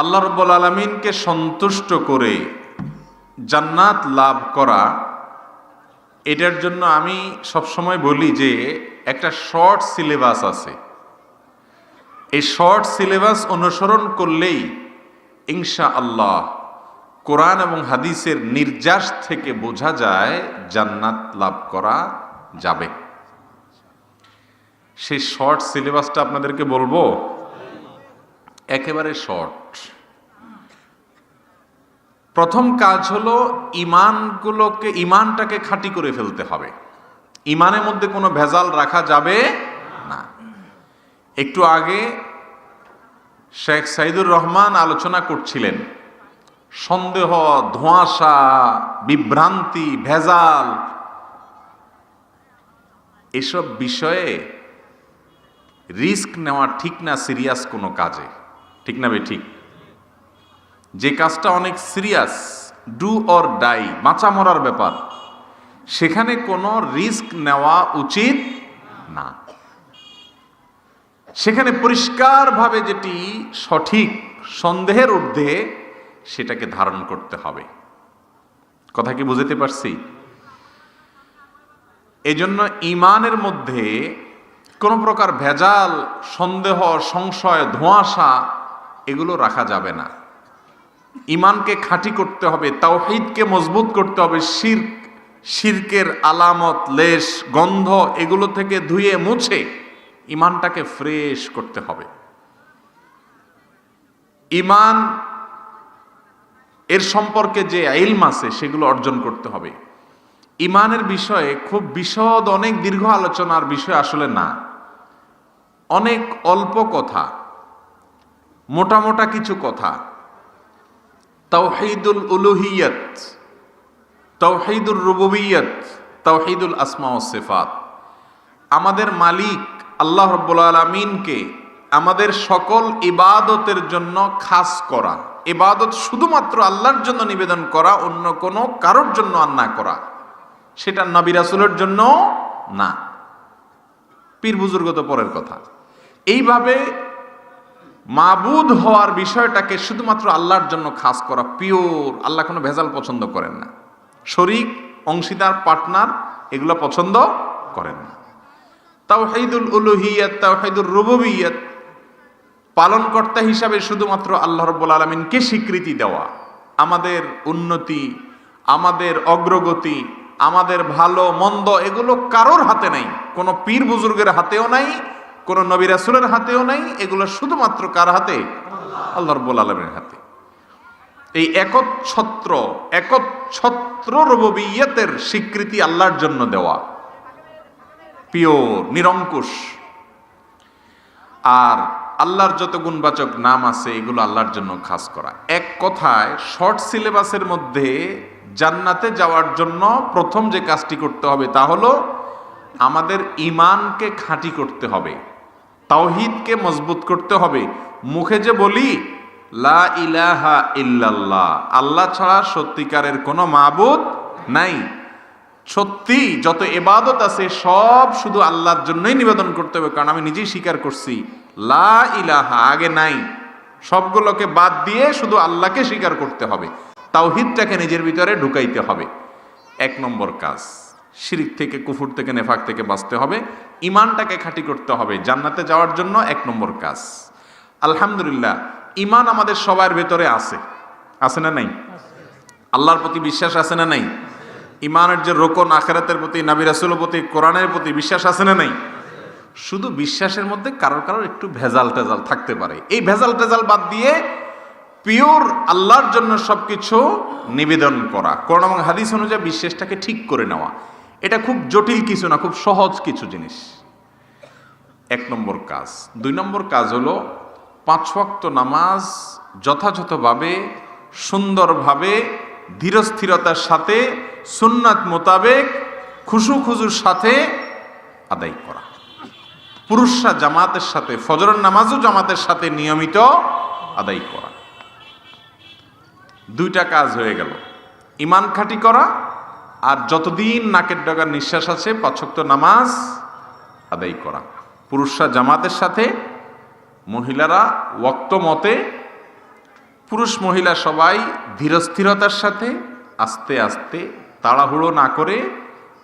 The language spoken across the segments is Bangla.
আল্লাহ রব্বুল আলমিনকে সন্তুষ্ট করে জান্নাত লাভ করা, এটার জন্য আমি সবসময় বলি যে একটা শর্ট সিলেবাস আছে। এই শর্ট সিলেবাস অনুসরণ করলেই ইনশা আল্লাহ কোরআন এবং হাদিসের নির্যাস থেকে বোঝা যায় জান্নাত লাভ করা যাবে। সেই শর্ট সিলেবাসটা আপনাদেরকে বলব, একেবারে শর্ট। প্রথম কাজ হলো ইমানগুলোকে, ইমানটাকে খাঁটি করে ফেলতে হবে। ইমানের মধ্যে কোনো ভেজাল রাখা যাবে না। একটু আগে শেখ সাইদুর রহমান আলোচনা করছিলেন, সন্দেহ, ধোঁয়াশা, বিভ্রান্তি, ভেজাল, এসব বিষয়ে রিস্ক নেওয়া ঠিক না, সিরিয়াস কোনো কাজে। ঠিক না বে ঠিক? যে কাজটা অনেক সিরিয়াস, ডু অর ডাই, বাঁচা মরার ব্যাপার, সেখানে কোনো রিস্ক নেওয়া উচিত না। সেখানে পরিষ্কারভাবে যেটি সঠিক সন্দেহের ঊর্ধ্বে সেটাকে ধারণ করতে হবে। কথা কি বুঝতে পারছি? এজন্য ইমানের মধ্যে কোনো প্রকার ভেজাল, সন্দেহ, সংশয়, ধোঁয়াশা, এগুলো রাখা যাবে না। ইমানকে খাঁটি করতে হবে তাও তাওহিদকে মজবুত করতে হবে, শির্ক, শির্কের আলামত, লেশ, গন্ধ এগুলো থেকে ধুয়ে মুছে ইমানটাকে ফ্রেশ করতে হবে। ইমান, এর সম্পর্কে যে আইলম আছে সেগুলো অর্জন করতে হবে। ইমানের বিষয়ে খুব বিশদ, অনেক দীর্ঘ আলোচনার বিষয় আসলে না। অনেক অল্প কথা, মোটা মোটা কিছু কথা। তাওহিদুল উলুহিয়ত তাওহিদুল রুবুবিয়ত, তাওহিদুল আসমা ও সেফাত। আমাদের মালিক আল্লাহ রব্বুল আলমিনকে আমাদের সকল ইবাদতের জন্য খাস করা, ইবাদত শুধুমাত্র আল্লাহর জন্য নিবেদন করা, অন্য কোনো কারোর জন্য আর না করা, সেটা নবী রাসুলের জন্য না। পীর বুজুর্গ তো পরের কথা। এইভাবে মাবুদ হওয়ার বিষয়টাকে শুধুমাত্র আল্লাহর জন্য খাস করা পিওর। আল্লাহ কোনো ভেজাল পছন্দ করেন না। শরিক, অংশীদার, পার্টনার এগুলো পছন্দ করেন না। তাওহিদুল উলুহিয়াত তাওহিদুল রুবুবিয়াত পালনকর্তা হিসাবে শুধুমাত্র আল্লাহ রব্বুল আলমিনকে স্বীকৃতি দেওয়া। আমাদের উন্নতি, আমাদের অগ্রগতি, আমাদের ভালো, মন্দ এগুলো কারোর হাতে নাই। কোনো পীর বুজুর্গের হাতেও নাই কোনো নবী রাসুলের হাতেও নাই, এগুলো শুধুমাত্র কার হাতে? আল্লাহ রব্বুল আলমের হাতে। এই একচ্ছত্র একচ্ছত্র রববিয়তের স্বীকৃতি আল্লাহর জন্য দেওয়া। পিওর, নিরঙ্কুশ। আর আল্লাহর যত গুণবাচক নাম আছে, এগুলো আল্লাহর জন্য খাস করা। এক কথায়, শর্ট সিলেবাসের মধ্যে জান্নাতে যাওয়ার জন্য প্রথম যে কাজটি করতে হবে তা হলো, আমাদের ইমানকে খাঁটি করতে হবে। তাওহিদকে মজবুত করতে হবে। মুখে যে বলি, লা ইলাহা ইল্লাল্লাহ, আল্লাহ ছাড়া সত্যিকারের কোনো মাবুদ নাই। সত্যি, যত এবাদত আছে, সব শুধু আল্লাহর জন্যই নিবেদন করতে হবে, কারণ আমি নিজেই স্বীকার করছি, লা ইলাহা, আগে নাই। সবগুলোকে বাদ দিয়ে শুধু আল্লাহকে স্বীকার করতে হবে। তাওহিদটাকে নিজের ভিতরে ঢুকাইতে হবে। এক নম্বর কাজ। শিরিক থেকে, কুফুর থেকে, নেফাক থেকে বাঁচতে হবে। ইমানটাকে খাঁটি করতে হবে। জান্নাতে যাওয়ার জন্য এক নম্বর কাজ। আলহামদুলিল্লাহ ইমান আমাদের সবার ভেতরে আছে। আছে না নাই? আল্লাহর প্রতি বিশ্বাস আছে না নাই? ইমানের যে রোকন আখেরাতের প্রতি, নাবি রাসুলের প্রতি, কোরআনের প্রতি বিশ্বাস আছে না নাই? শুধু বিশ্বাসের মধ্যে কারোর কারোর একটু ভেজাল টেজাল থাকতে পারে। এই ভেজাল টেজাল বাদ দিয়ে পিওর আল্লাহর জন্য সবকিছু নিবেদন করা। কোরআন এবং হাদিস অনুযায়ী বিশ্বাসটাকে ঠিক করে নেওয়া। এটা খুব জটিল কিছু না, খুব সহজ কিছু জিনিস। এক নম্বর কাজ। দুই নম্বর কাজ হলো, পাঁচ ওয়াক্ত নামাজ যথাযথভাবে, সুন্দরভাবে, ধীরস্থিরতার সাথে, সুন্নাত মোতাবেক, খুশু খুজুর সাথে আদায় করা। পুরুষরা জামাতের সাথে, ফজরের নামাজও জামাতের সাথে নিয়মিত আদায় করা। দুইটা কাজ হয়ে গেল। ইমান খাটি করা আর যতদিন নাকের ডগার নিঃশ্বাস আছে, পাঁচক্ত নামাজ আদায় করা। পুরুষরা জামাতের সাথে, মহিলারা ওক্ত মতে, পুরুষ মহিলা সবাই ধীরস্থিরতার সাথে, আস্তে আস্তে তাড়াহুড়ো না করে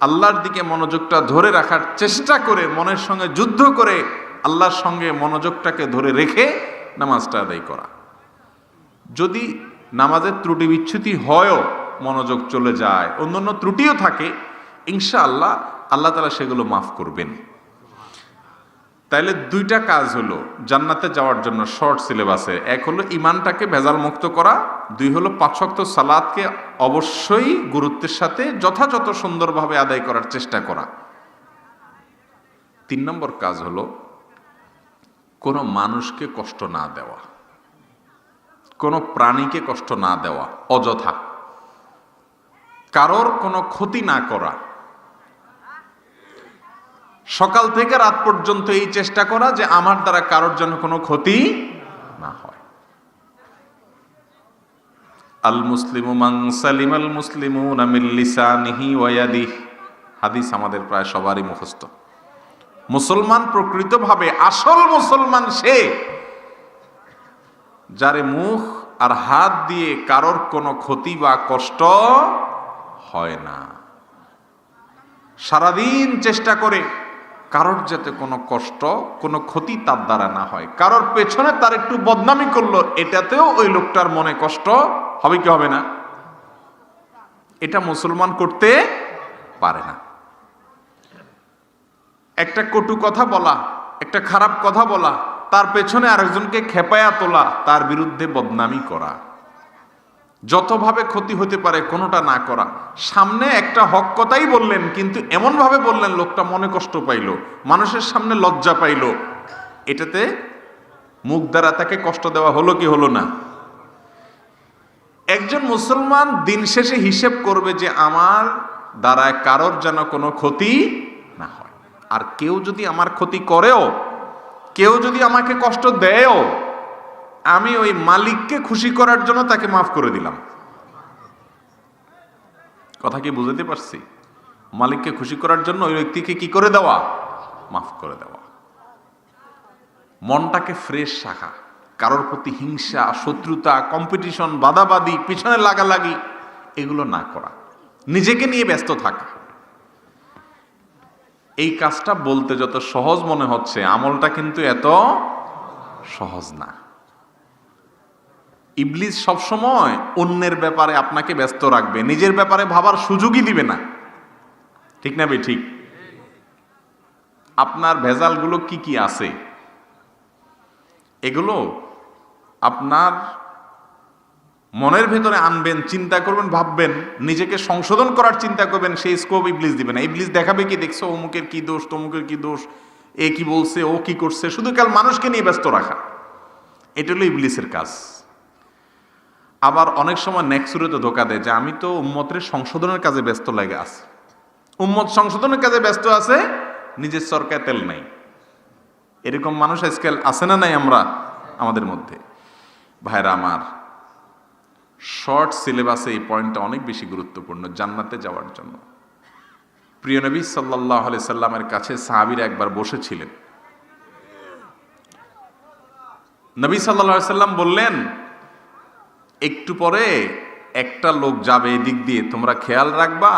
আল্লাহর দিকে মনোযোগটা ধরে রাখার চেষ্টা করে, মনের সঙ্গে যুদ্ধ করে আল্লাহর সঙ্গে মনোযোগটাকে ধরে রেখে নামাজটা আদায় করা। যদি নামাজের ত্রুটি বিচ্ছুতি হয়ও মনোযোগ চলে যায়, অন্যান্য ত্রুটিও থাকে ইনশা আল্লাহ আল্লাহ তালা সেগুলো মাফ করবেন। তাইলে দুইটা কাজ হলো, জান্নাতে যাওয়ার জন্য শর্ট সিলেবাসে, এক হলো ইমানটাকে ভেজাল মুক্ত করা, দুই হলো পাঁচক্ত সালাদকে অবশ্যই গুরুত্বের সাথে যথাযথ সুন্দরভাবে আদায় করার চেষ্টা করা। তিন নম্বর কাজ হলো, কোনো মানুষকে কষ্ট না দেওয়া, কোনো প্রাণীকে কষ্ট না দেওয়া, অযথা। কারোর কোনো ক্ষতি না করা। সকাল থেকে রাত পর্যন্ত এই চেষ্টা করা যে আমার দ্বারা কারোর জন্য কোনো ক্ষতি না হয়। আল মুসলিমু মাং সালিম আল মুসলিমু হাদিস আমাদের প্রায় সবারই মুখস্থ। মুসলমান প্রকৃতভাবে আসল মুসলমান সে যারে মুখ আর হাত দিয়ে কারোর কোনো ক্ষতি বা কষ্ট হয় না। সারাদিন চেষ্টা করে কারোর যাতে কোনো কষ্ট, কোনো ক্ষতি তার দ্বারা না হয়। কারোর পেছনে তার একটু বদনামি করল, এটাতেও ওই লোকটার মনে কষ্ট। হবে কি হবে না? এটা মুসলমান করতে পারে না। একটা কটু কথা বলা, একটা খারাপ কথা বলা, তার পেছনে আরেকজনকে খেপায়া তোলা, তার বিরুদ্ধে বদনামি করা। যতভাবে ক্ষতি হতে পারে কোনোটা না করা। সামনে একটা হক কথাই বললেন, কিন্তু এমনভাবে বললেন, লোকটা মনে কষ্ট পাইল, মানুষের সামনে লজ্জা পাইল। এটাতে মুখ দ্বারা তাকে কষ্ট দেওয়া হলো কি হলো না? একজন মুসলমান দিন শেষে হিসেব করবে যে আমার দ্বারায় কারোর যেন কোনো ক্ষতি না হয়। আর কেউ যদি আমার ক্ষতি করেও, কেউ যদি আমাকে কষ্ট দেয়ও আমি ওই মালিককে খুশি করার জন্য তাকে মাফ করে দিলাম। কথা কি বুঝতে পারছি? মালিককে খুশি করার জন্য ওই ব্যক্তিকে কি করে দেওয়া? মাফ করে দেওয়া। মনটাকে ফ্রেশ রাখা। কারোর প্রতি হিংসা, শত্রুতা কম্পিটিশন বাদাবাদি, পিছনে লাগালাগি, এগুলো না করা। নিজেকে নিয়ে ব্যস্ত থাকা। এই কাজটা বলতে যত সহজ মনে হচ্ছে, আমলটা কিন্তু এত সহজ না। ইবলিস সবসময় অন্যের ব্যাপারে আপনাকে ব্যস্ত রাখবে, নিজের ব্যাপারে ভাবার সুযোগই দিবে না। ঠিক না বে ঠিক। আপনার ভেজালগুলো কি কি আছে? এগুলো আপনার মনের ভেতরে আনবেন, চিন্তা করবেন, ভাববেন, নিজেকে সংশোধন করার চিন্তা করবেন, সেই স্কোপ ইবলিস দিবে না। ইবলিস দেখাবে কি? দেখছ, অমুকের কি দোষ, তমুকের কি দোষ, এ কি বলছে, ও কি করছে? শুধু কাল মানুষকে নিয়ে ব্যস্ত রাখা। এটা হলো ইবলিসের কাজ। আবার অনেক সময় নেক্সুরেতে ধোকা দেয় যে আমি তো উম্মতের সংশোধনের কাজে ব্যস্ত লাগে আছে উম্মত সংশোধনের কাজে ব্যস্ত আছে, নিজের সরকার তেল নাই। এরকম মানুষ আজকাল আছে না নাই আমরা, আমাদের মধ্যে? ভাইরা আমার শর্ট সিলেবাসে এই পয়েন্টটা অনেক বেশি গুরুত্বপূর্ণ, জান্নাতে যাওয়ার জন্য। প্রিয় নবী সাল্লাহ আলি সাল্লামের কাছে সাহাবিরা একবার বসেছিলেন। নবী সাল্লাহ সাল্লাম বললেন একটু পরে একটা লোক যাবে এদিক দিয়ে। তোমরা খেয়াল রাখবা,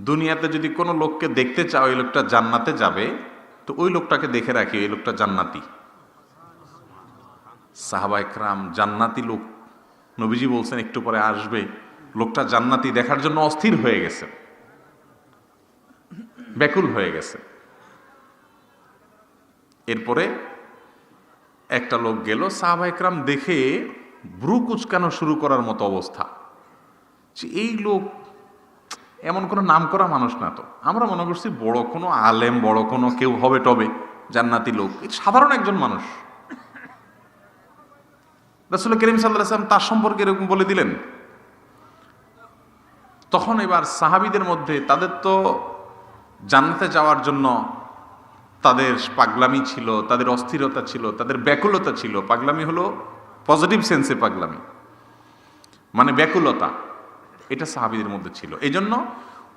দুনিয়াতে যদি কোনো লোককে দেখতে চাও ওই লোকটা জান্নাতে যাবে, তো ওই লোকটাকে দেখে রাখি ওই লোকটা জান্নাতি। সাহাবা একরাম জান্নাতি লোক। নবীজি বলছেন, একটু পরে আসবে। লোকটা জান্নাতি দেখার জন্য অস্থির হয়ে গেছে। ব্যাকুল হয়ে গেছে। এরপরে একটা লোক গেল সাহাবা একরাম দেখে ব্রু কুচকানো শুরু করার মতো অবস্থা? যে এই লোক, এমন কোনো নাম করা মানুষ না তো। আমরা মনে করছি বড় কোনো আলেম, বড় কোনো কেউ হবে টবে, জান্নাতি লোক। সাধারণ একজন মানুষ। রাসুল করিম সাল্লাম তার সম্পর্কে এরকম বলে দিলেন। তখন এবার সাহাবিদের মধ্যে তাদের তো জান্নাতে যাওয়ার জন্য তাদের পাগলামি ছিল, তাদের অস্থিরতা ছিল, তাদের ব্যাকুলতা ছিল। পাগলামি হলো পজিটিভ সেন্সে পাগলামি। মানে ব্যাকুলতা। এটা সাহাবিদের মধ্যে ছিল। এই জন্য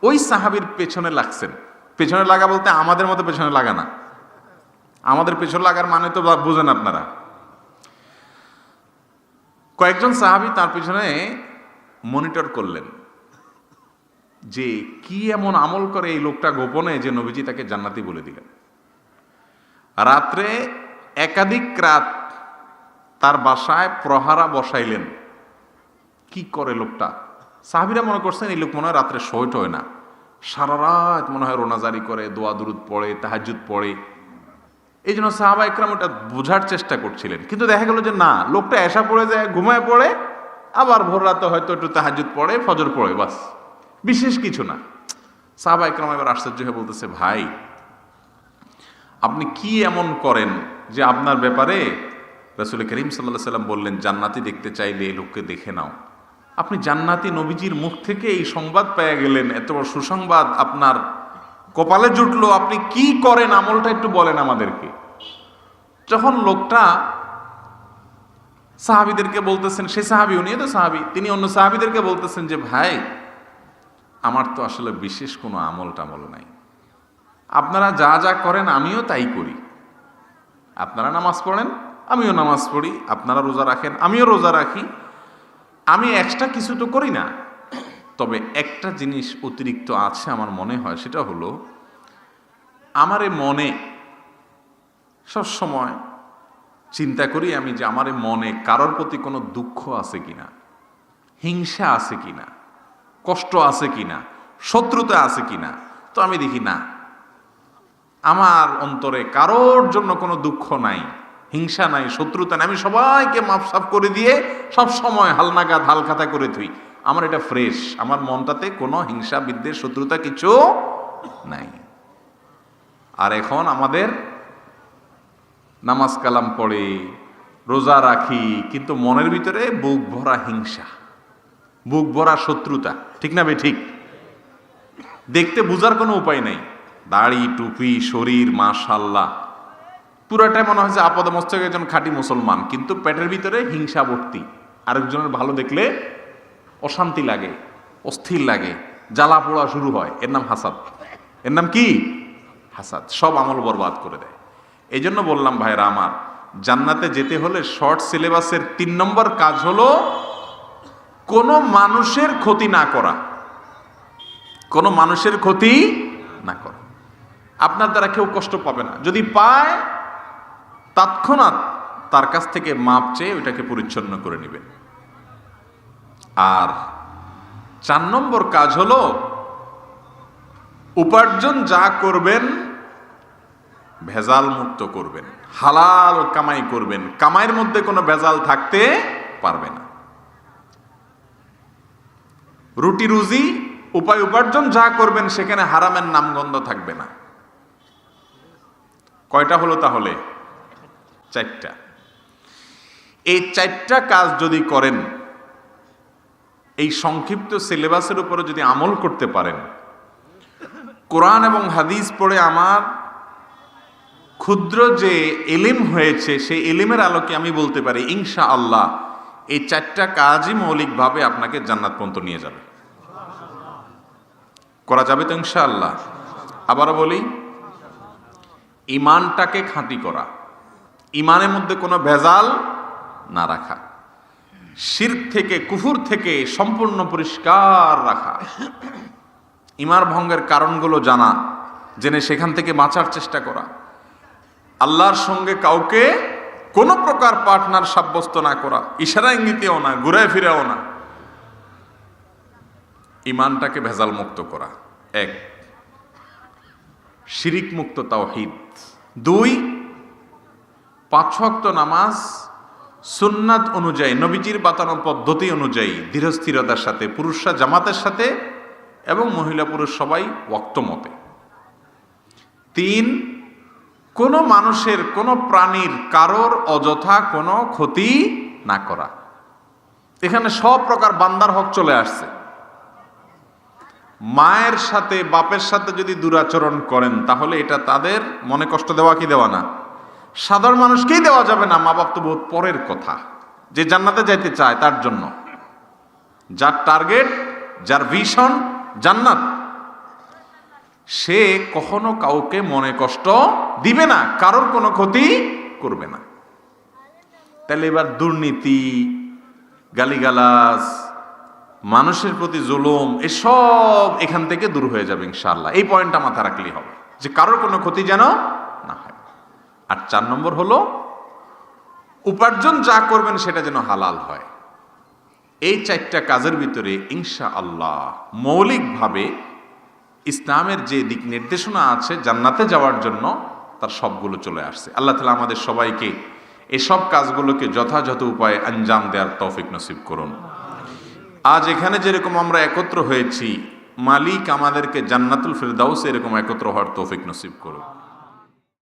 ওই সাহাবির পেছনে লাগছেন। পেছনে লাগা বলতে আমাদের মতো পেছনে লাগা না। আমাদের পেছনে লাগার মানে তো বুঝেন আপনারা। কয়েকজন সাহাবি তার পেছনে মনিটর করলেন। যে কি এমন আমল করে এই লোকটা গোপনে যে নবীজি তাকে জান্নাতি বলে দিলেন। রাত্রে একাধিক রাত তার বাসায় প্রহারা বসাইলেন। কি করে লোকটা? সাহাবিরা মনে করছেন এই লোক মনে হয় রাত্রে শোয়ট হয় না। সারা রাত মনে হয় রোনাজারি করে, দোয়া দুরুদ পড়ে তাহাজুদ পড়ে। এই জন্য সাহাবা একরাম ওটা বোঝার চেষ্টা করছিলেন। কিন্তু দেখা গেল যে না, লোকটা এসা পড়ে যায়, ঘুমায় পড়ে, আবার ভোর রাতে হয়তো একটু তাহাজুদ পড়ে, ফজর পড়ে, বাস। বিশেষ কিছু না। সাহাবা একরাম এবার আশ্চর্য হয়ে বলতেছে, ভাই, আপনি কি এমন করেন যে আপনার ব্যাপারে রসুল করিম সাল্লাহ সাল্লাম বললেন, জান্নাতি দেখতে চাইলে এই লোককে দেখে নাও। আপনি জান্নাতি নবীজির মুখ থেকে এই সংবাদ পেয়ে গেলেন, এত বড় সুসংবাদ আপনার কপালে জুটলো। আপনি কি করেন? আমলটা একটু বলেন আমাদেরকে। যখন লোকটা সাহাবিদেরকে বলতেছেন সে সাহাবি উনি তো সাহাবি, তিনি অন্য সাহাবিদেরকে বলতেছেন যে, ভাই, আমার তো আসলে বিশেষ কোনো আমল টামল নাই। আপনারা যা যা করেন আমিও তাই করি। আপনারা নামাজ পড়েন আমিও নামাজ পড়ি, আপনারা রোজা রাখেন, আমিও রোজা রাখি। আমি এক্সট্রা কিছু তো করি না। তবে একটা জিনিস অতিরিক্ত আছে আমার মনে হয়, সেটা হলো, আমার মনে সব সময় চিন্তা করি আমি যে আমার মনে কারোর প্রতি কোনো দুঃখ আছে কিনা, হিংসা আছে কিনা, কষ্ট আছে কিনা, শত্রুতা আছে কিনা, তো আমি দেখি না। আমার অন্তরে কারোর জন্য কোনো দুঃখ নাই। হিংসা নাই, শত্রুতা নাই। আমি সবাইকে মাপ সাফ করে দিয়ে সব সময় হালনাগাদ, হালখাতা করে থুই। আমার এটা ফ্রেশ। আমার মনটাতে কোনো হিংসা, বিদ্বেষ, শত্রুতা কিছু নাই। আর এখন আমাদের নামাজ কালাম পড়ে, রোজা রাখি, কিন্তু মনের ভিতরে বুক ভরা হিংসা, বুক ভরা শত্রুতা। ঠিক না বে, ঠিক? দেখতে বুঝার কোনো উপায় নাই। দাড়ি, টুপি, শরীর, মাশাল্লাহ। পুরাটাই মনে হয় যে আপদ মস্তক একজন খাঁটি মুসলমান, কিন্তু পেটের ভিতরে হিংসা ভর্তি। আরেকজনের ভালো দেখলে অশান্তি লাগে, অস্থির লাগে, জ্বালা পোড়া শুরু হয়। এর নাম হাসাদ। এর নাম কি? হাসাদ। সব আমল বরবাদ করে দেয়। এই জন্য বললাম ভাইরা আমার, জান্নাতে যেতে হলে শর্ট সিলেবাসের তিন নম্বর কাজ হলো কোনো মানুষের ক্ষতি না করা। কোনো মানুষের ক্ষতি না করা। আপনার দ্বারা কেউ কষ্ট পাবে না। যদি পায় তৎক্ষণাৎ তার কাছ থেকে মাপ চেয়ে ওইটাকে পরিচ্ছন্ন করে নেবেন আর চার নম্বর কাজ হলো, উপার্জন যা করবেন ভেজাল মুক্ত করবেন, হালাল কামাই করবেন, কামাইয়ের মধ্যে কোনো ভেজাল থাকতে পারবে না। রুটি রুজি, উপায় উপার্জন যা করবেন, সেখানে হারামের নামগন্ধ থাকবে না। কয়টা হলো তাহলে? চারটা। এই চারটা কাজ যদি করেন, এই সংক্ষিপ্ত সিলেবাসের উপরে যদি আমল করতে পারেন, কোরআন এবং হাদিস পড়ে আমার ক্ষুদ্র যে এলিম হয়েছে, সেই এলিমের আলোকে আমি বলতে পারি ইনশা আল্লাহ এই চারটা কাজই মৌলিকভাবে আপনাকে জান্নাত পর্যন্ত নিয়ে যাবে। করা যাবে তো ইনশাআল্লাহ। আবারও বলি ইমানটাকে খাঁটি করা। ইমানের মধ্যে কোনো ভেজাল না রাখা। শির থেকে, কুফুর থেকে সম্পূর্ণ পরিষ্কার রাখা। ইমার ভঙ্গের কারণগুলো জানা, জেনে সেখান থেকে বাঁচার চেষ্টা করা। আল্লাহর সঙ্গে কাউকে কোনো প্রকার পার্টনার সাব্যস্ত না করা, ইশারা ইঙ্গিতেও না, ঘুরায় ফিরেও না। ইমানটাকে ভেজাল মুক্ত করা। এক শিরিক মুক্ত তাওহিদ। দুই পাঁচ ওয়াক্ত নামাজ সুন্নাত অনুযায়ী, নবীজির বাতানো পদ্ধতি অনুযায়ী ধীরস্থিরতার সাথে, পুরুষরা জামাতের সাথে এবং মহিলা পুরুষ সবাই মতে তিন, কোনো মানুষের কোনো প্রাণীর কারোর অযথা কোনো ক্ষতি না করা। এখানে সব প্রকার বান্দার হক চলে আসছে। মায়ের সাথে, বাপের সাথে যদি দুরাচরণ করেন, তাহলে এটা তাদের মনে কষ্ট দেওয়া কি দেওয়া না? সাধারণ মানুষকেই দেওয়া যাবে না মা বাপ তো বহুত পরের কথা। যে জান্নাতে যাইতে চায়, তার জন্য। যার টার্গেট, যার ভিশন, জান্নাত। সে কখনো কাউকে মনে কষ্ট দিবে না, কারোর কোনো ক্ষতি করবে না। তাহলে এবার দুর্নীতি, গালিগালাজ, মানুষের প্রতি জুলুম, এসব এখান থেকে দূর হয়ে যাবে ইনশাআল্লাহ। এই পয়েন্টটা মাথা রাখলেই হবে। যে কারোর কোনো ক্ষতি যেন না হয়। আর চার নম্বর হলো, উপার্জন যা করবেন সেটা যেন হালাল হয়। এই চারটা কাজের ভিতরে ইনশা আল্লাহ মৌলিকভাবে ইসলামের যে দিক নির্দেশনা আছে জান্নাতে যাওয়ার জন্য তার সবগুলো চলে আসছে। আল্লাহ তালা আমাদের সবাইকে এসব কাজগুলোকে যথাযথ উপায়ে আঞ্জাম দেওয়ার তৌফিক নসিব করুন। আজ এখানে যেরকম আমরা একত্র হয়েছি, মালিক আমাদেরকে জান্নাতুল ফেরদাউস এরকম একত্র হওয়ার তৌফিক নসিব করুন